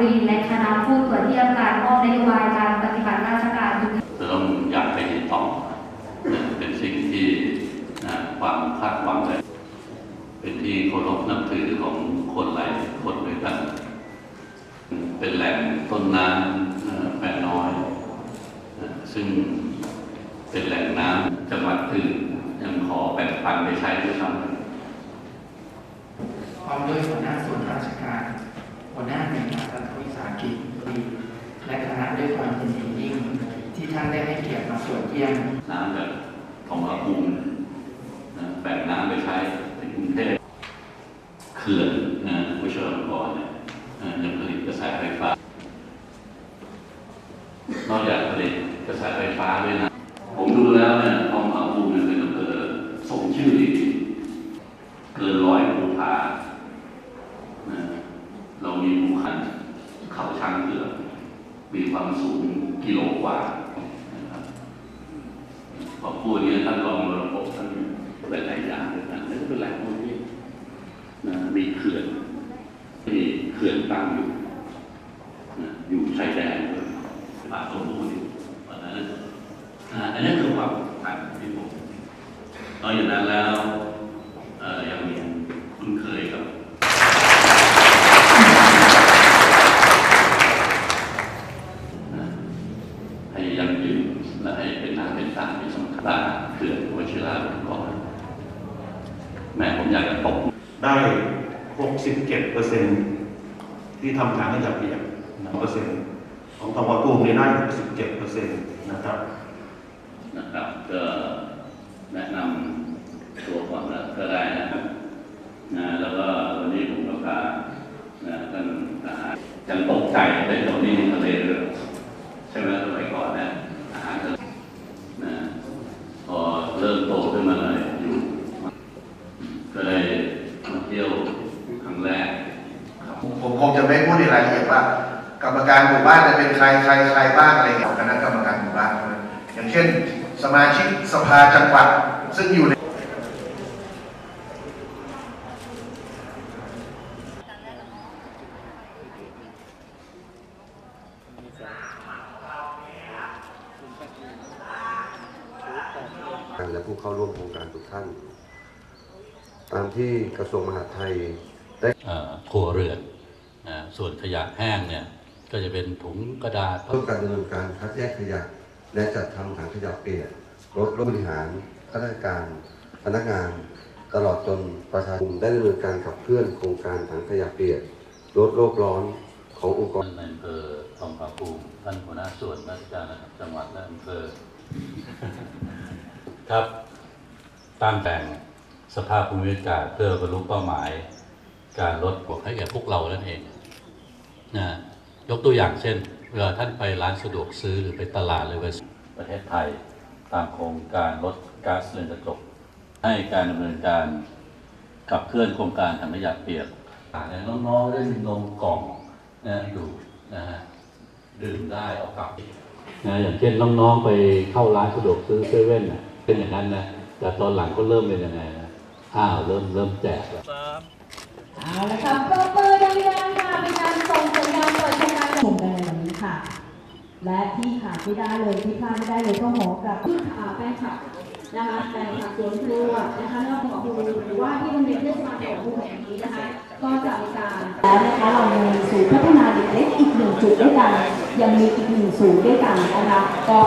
รีและคณะผู้ตรวจเยี่ยมการมอบนโยบายการปฏิบัติราชการทุกจะต้องอยากไปติดต่อนะเป็นสิ่งที่นะความคาดหวังเลยเป็นที่เคารพนับถือของคนหลายคนด้วยกัน เป็นแหล่งต้นน้ำเอ่อแปดน้อยนะซึ่งเป็นแหล่งน้ำจังหวัดอื่นยังขอแบ่งปันไปใช้ด้วยซ้ำพร้อมด้วยหัวหน้าส่วนราชการ หัวหน้าหน่วยงานรัฐวิสาหกิจและคณะ ด้วยความยินดียิ่ง ที่ท่านได้ให้เกียรติมาตรวจเยี่ยมน้ำจากทองผาภูมินะแบ่งน้ำไปใช้ในกรุงเทพเขื่อนนะผู้ชรลกรเนี่ยยังผลิตกระแสไฟฟ้า นอกจากผลิตกระแสไฟฟ้าด้วยนะ ผมดูแล้วเนี่ยทองผาภูมิเนี่ยเป็นอำเภอสมชื่อดีเกินร้อยภูผานะเรามีภูขันเขาช้างเผือก มีความสูงกิโลกว่านะครับพอพูดนี้ท่านรองมรดกท่านหลายๆอย่างด้วยกันนั่นก็เป็นแหล่งท่องเที่ยวนะมีเขื่อนมีเขื่อนตั้งอยู่นะอยู่ชายแดนด้วยป่าสมบูรณ์อยู่เพราะฉะนั้นอันนี้คือความสำคัญที่ผมนอกจากนั้นแล้วเอ่อยังมีคุ้นเคยกับ นะให้ยั่งยืนและให้เป็นหน้าเป็นตาที่สำคัญเขื่อนวชิราลงกรณ์แม่ผม อยากจะตบได้ 67เปอร์เซ็นที่ทำทางขยะเปียกเปอร์เซ็นต์ของทวารตูมเนี่ยได้ 67เปอร์เซ็นต์นะครับนะครับก็แนะนำตัวก่อนนะก็ได้นะครับนะแล้วก็วันนี้ผมก็พานะท่านทหารยังตกใจได้ตรงนี้ทะเลเรือใช่ไหมสมัยก่อนนะอาหารทะเลนะพอเริ่มโตขึ้นมาเลยอยู่ ก็ได้มาเที่ยวครั้งแรกครับผมคงจะไม่พูดในรายละเอียดว่า กรรมการหมู่บ้านจะเป็นใครใครใครบ้างอะไรเกี่ยวกับคณะกรรมการหมู่บ้านนะอย่างเช่น สมาชิกสภาจังหวัดซึ่งอยู่ในและผู้เข้าร่วมโครงการทุกท่าน ตามที่กระทรวงมหาดไทยได้เอ่อครัวเรือนนะส่วนขยะแห้งเนี่ยก็จะเป็นถุงกระดาษร่วมการดำเนินการคัดแยกขยะ และจัดทำถังขยะเปียกรถรถบริหารข้าราชการพนักงานตลอดจนประชาชนได้ดำเนินการขับเคลื่อนโครงการถังขยะเปียกลดโลกร้อนขององค์กรท่านในอำเภอทองผาภูมิท่านหัวหน้าส่วนราชการระดับจังหวัดและอำเภอครับตามแต่ง สภาพภูมิอากาศเพื่อบรรลุเป้าหมาย การลดบวกให้แก่พวกเรานั่นเองนะยกตัวอย่างเช่น เวลาท่านไปร้านสะดวกซื้อหรือไปตลาดหรือไปประเทศไทย ตามโครงการลดก๊าซเรือนกระจกให้การดำเนินการขับเคลื่อนโครงการถังขยะเปียกอ่าเนี่ยน้องๆได้มีนมกล่องนะดูนะฮะดื่มได้เอากลับนะอย่างเช่นน้องๆไปเข้าร้านสะดวกซื้อเซเว่นน่ะเป็นอย่างนั้นนะแต่ตอนหลังก็เริ่มเป็นยังไงนะ อ้าวเริ่มเริ่มแจกแล้วเอาละค่ะปรบมือดังๆค่ะเป็นการส่งสัญญาณเปิดโครงการชมกันในวันนี้ค่ะ และที่ขาดไม่ได้เลยที่พลาดไม่ได้เลยก็หมอกับที่ขาแฟนคลับนะคะแฟนคลับสวนครัวนะคะนอกจากครูหรือว่าที่โรงเรียนเทศบาลของภูแห่งนี้นะคะก็จะมีการแล้วนะคะเรามีศูนย์พัฒนาเด็กเล็กอีกหนึ่งจุดด้วยกัน ยังมีอีกหนึ่งศูนย์ด้วยกันนะคะก็เป็น